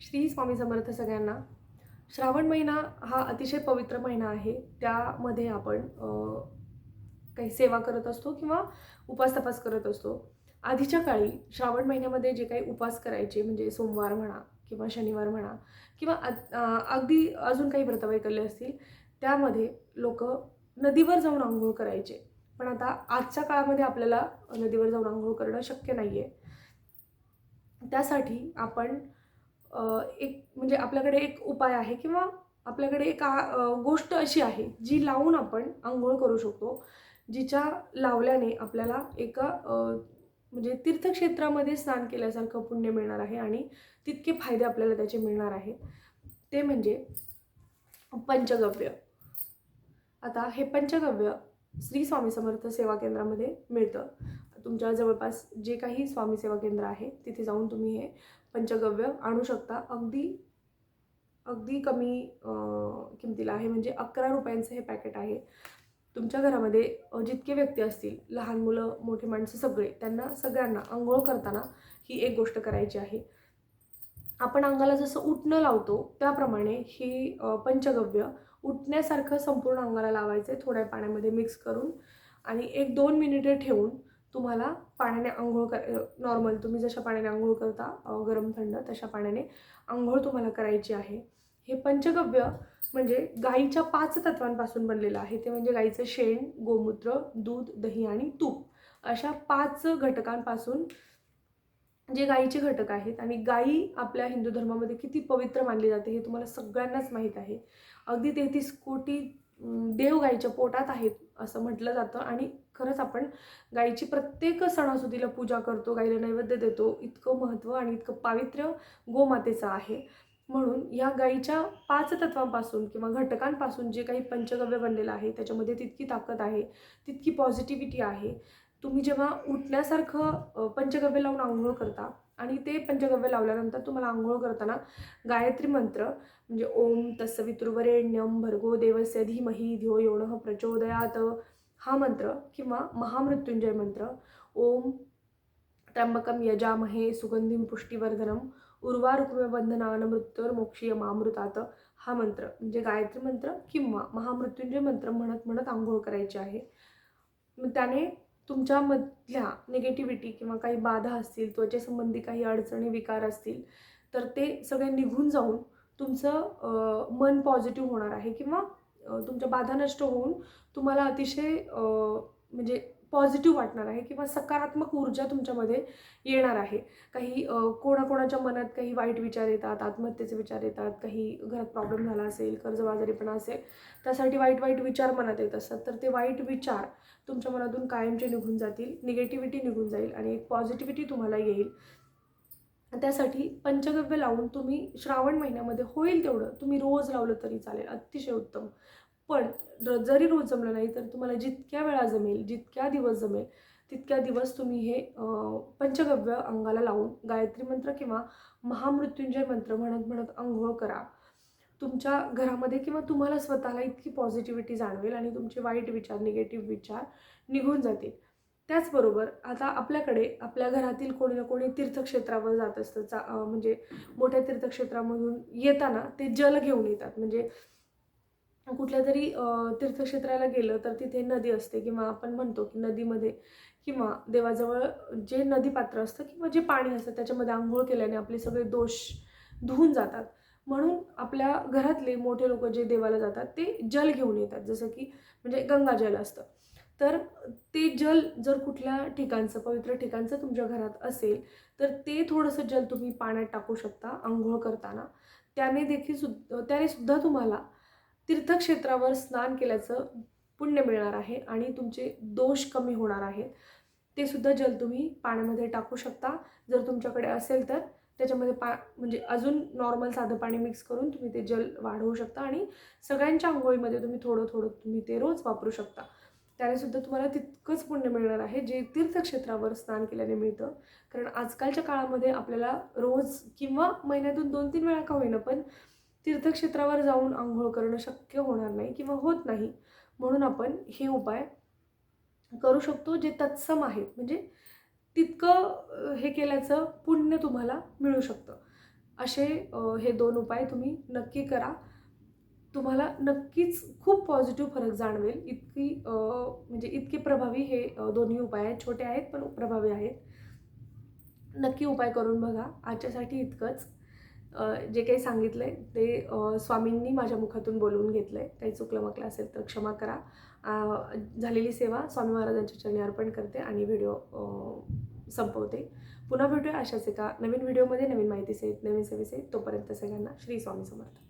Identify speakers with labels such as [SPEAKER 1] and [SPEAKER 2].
[SPEAKER 1] श्री स्वामी समर्थ सगळ्यांना. श्रावण महिना हा अतिशय पवित्र महिना आहे. त्यामध्ये आपण काही सेवा करत असतो किंवा उपास तपास करत असतो. आधीच्या काळी श्रावण महिन्यामध्ये जे काही उपास करायचे म्हणजे सोमवार म्हणा किंवा शनिवार म्हणा किंवा अगदी अजून काही व्रतवैकल्य असतील त्यामध्ये लोक नदीवर जाऊन आंघोळ करायचे. पण आता आजच्या काळामध्ये आपल्याला नदीवर जाऊन आंघोळ करणं शक्य नाही आहे त्यासाठी आपण एक म्हणजे आपल्याकडे एक उपाय आहे किंवा आपल्याकडे एक आ- गोष्ट अशी आहे जी लावून आपण आंघोळ करू शकतो जिच्या लावल्याने आपल्याला एका म्हणजे तीर्थक्षेत्रामध्ये स्नान केल्यासारखं पुण्य मिळणार आहे आणि तितके फायदे आपल्याला त्याचे मिळणार आहे. ते म्हणजे पंचगव्य. आता हे पंचगव्य श्री स्वामी समर्थ सेवा केंद्रामध्ये मिळतं. तुमच्या जवळपास जे काही स्वामी सेवा केंद्र आहे तिथे जाऊन तुम्ही हे पंचगव्य आणू शकता. अगदी अगदी कमी किमतीला आहे. म्हणजे अकरा रुपयांचं हे पॅकेट आहे. तुमच्या घरामध्ये जितके व्यक्ती असतील लहान मुलं मोठी माणसं सगळे त्यांना सगळ्यांना आंघोळ करताना ही एक गोष्ट करायची आहे. आपण अंगाला जसं उठणं लावतो त्याप्रमाणे ही पंचगव्य उठण्यासारखं संपूर्ण अंगाला लावायचं आहे थोड्या पाण्यामध्ये मिक्स करून. आणि एक दोन मिनिटे ठेवून तुम्हाला पाण्याने आंघोळ कर नॉर्मल तुम्ही जशा पाण्याने आंघोळ करता गरम थंड तशा पाण्याने आंघोळ तुम्हाला करायची आहे. हे पंचगव्य म्हणजे गाईच्या पाच तत्वांपासून बनलेलं आहे. ते म्हणजे गाईचं शेण गोमूत्र दूध दही आणि तूप. अशा पाच घटकांपासून जे गाईचे घटक आहेत आणि गाई आपल्या हिंदू धर्मामध्ये किती पवित्र मानली जाते हे तुम्हाला सगळ्यांनाच माहीत आहे. अगदी तेहतीस कोटी देव गाईच्या पोटात आहेत असं म्हटलं जातं. आणि खरंच आपण गाईची प्रत्येक सणासुदीला पूजा करतो गाईला नैवेद्य देतो इतकं महत्त्व आणि इतकं पावित्र्य गोमातेचं आहे. म्हणून या गाईच्या पाच तत्वांपासून किंवा घटकांपासून जे काही पंचगव्य बनलेलं आहे त्याच्यामध्ये तितकी ताकद आहे तितकी पॉझिटिव्हिटी आहे. तुम्ही जेव्हा उठण्यासारखं पंचगव्य लावून आंघोळ करता आणि ते पंचगव्य लावल्यानंतर तुम्हाला आंघोळ करताना गायत्री मंत्र म्हणजे ओम तस्सवितुर्वरेण्यम भर्गो देवस्य धीमहि धियो योण प्रचोदयात हा मंत्र किंवा महामृत्युंजय मंत्र ओम त्र्यंबकम यजामहे सुगंधिम पुष्टिवर्धनम उर्वारुक्मबंधनान मृत्यूर मोक्षीय मामृतात हा मंत्र म्हणजे गायत्री मंत्र किंवा महामृत्युंजय मंत्र म्हणत म्हणत आंघोळ करायची आहे. मग त्याने तुमच्यामधल्या निगेटिव्हिटी किंवा काही बाधा असतील त्वचेसंबंधी काही अडचणी विकार असतील तर ते सगळे निघून जाऊन तुमचं मन पॉझिटिव्ह होणार आहे किंवा तुमच्या बाधा नष्ट होऊन तुम्हाला अतिशय म्हणजे पॉझिटिव्ह वाटणार आहे किंवा सकारात्मक ऊर्जा तुमच्यामध्ये येणार आहे. काही कोणाकोणाच्या मनात काही वाईट विचार येतात आत्महत्येचे विचार येतात काही घरात प्रॉब्लेम झाला असेल कर्जबाजारीपणा असेल त्यासाठी वाईट वाईट विचार मनात येत असतात. तर ते वाईट विचार तुमच्या मनातून कायमचे निघून जातील निगेटिव्हिटी निघून जाईल आणि एक पॉझिटिव्हिटी तुम्हाला येईल. त्यासाठी पंचगव्य लावून तुम्ही श्रावण महिन्यामध्ये होईल तेवढं. तुम्ही रोज लावलं तरी चालेल अतिशय उत्तम. पण र- जरी रोज जमलं नाही तर तुम्हाला जितक्या वेळा जमेल जितक्या दिवस जमेल तितक्या दिवस तुम्ही हे पंचगव्य अंगाला लावून गायत्री मंत्र किंवा महामृत्युंजय मंत्र म्हणत म्हणत अंघोळ करा. तुमच्या घरामध्ये किंवा तुम्हाला स्वतःला इतकी पॉझिटिव्हिटी जाणवेल आणि तुमचे वाईट विचार निगेटिव्ह विचार निघून जातील. त्याचबरोबर आता आपल्याकडे आपल्या घरातील कोणी ना कोणी तीर्थक्षेत्रावर जात असतं. चा म्हणजे मोठ्या तीर्थक्षेत्रामधून येताना ते जल घेऊन येतात. म्हणजे कुठल्या तरी तीर्थक्षेत्राला गेलं तर तिथे नदी असते किंवा आपण म्हणतो की नदीमध्ये किंवा देवाजवळ जे नदीपात्र असतं किंवा जे पाणी असतं त्याच्यामध्ये आंघोळ केल्याने आपले सगळे दोष धुवून जातात. म्हणून आपल्या घरातले मोठे लोक जे देवाला जातात ते जल घेऊन येतात. जसं की म्हणजे गंगाजल असतं. तर ते जल जर कुठल्या ठिकाणचं पवित्र ठिकाणचं तुमच्या घरात असेल तर ते थोडंसं जल तुम्ही पाण्यात टाकू शकता आंघोळ करताना. त्याने देखील सुद्धा त्याने सुद्धा तुम्हाला तीर्थक्षेत्रावर स्नान केल्याचं पुण्य मिळणार आहे आणि तुमचे दोष कमी होणार आहेत. ते सुद्धा जल तुम्ही पाण्यामध्ये टाकू शकता. जर तुमच्याकडे असेल तर त्याच्यामध्ये पा म्हणजे अजून नॉर्मल साधं पाणी मिक्स करून तुम्ही ते जल वाढवू शकता आणि सगळ्यांच्या आंघोळीमध्ये तुम्ही थोडं थोडं तुम्ही ते रोज वापरू शकता. त्याने सुद्धा तुम्हाला तितकंच पुण्य मिळणार आहे जे तीर्थक्षेत्रावर स्नान केल्याने मिळतं. कारण आजकालच्या काळामध्ये आपल्याला रोज किंवा महिन्यातून दोन तीन वेळा का होईना पण तीर्थक्षेत्रावर जाऊन आंघोळ करणं शक्य होणार नाही किंवा होत नाही. म्हणून आपण हे उपाय करू शकतो जे तत्सम आहेत. म्हणजे तितकं हे केल्याचं पुण्य तुम्हाला मिळू शकतं. असे हे दोन उपाय तुम्ही नक्की करा. तुम्हाला नक्कीच खूप पॉझिटिव्ह फरक जाणवेल. इतकी म्हणजे इतके प्रभावी हे दोन्ही उपाय आहेत. छोटे आहेत पण प्रभावी आहेत. नक्की उपाय करून बघा. आजच्यासाठी इतकंच. जे काही सांगितलं आहे ते स्वामींनी माझ्या मुखातून बोलवून घेतलं आहे काही चुकलं मकलं असेल तर क्षमा करा. झालेली सेवा स्वामी महाराजांच्या चरणी अर्पण करते आणि व्हिडिओ संपवते. पुन्हा भेटूया अशाच एका नवीन व्हिडिओमध्ये नवीन माहितीसहित नवीन सेवेसहित. तोपर्यंत सगळ्यांना श्री स्वामी समर्थ.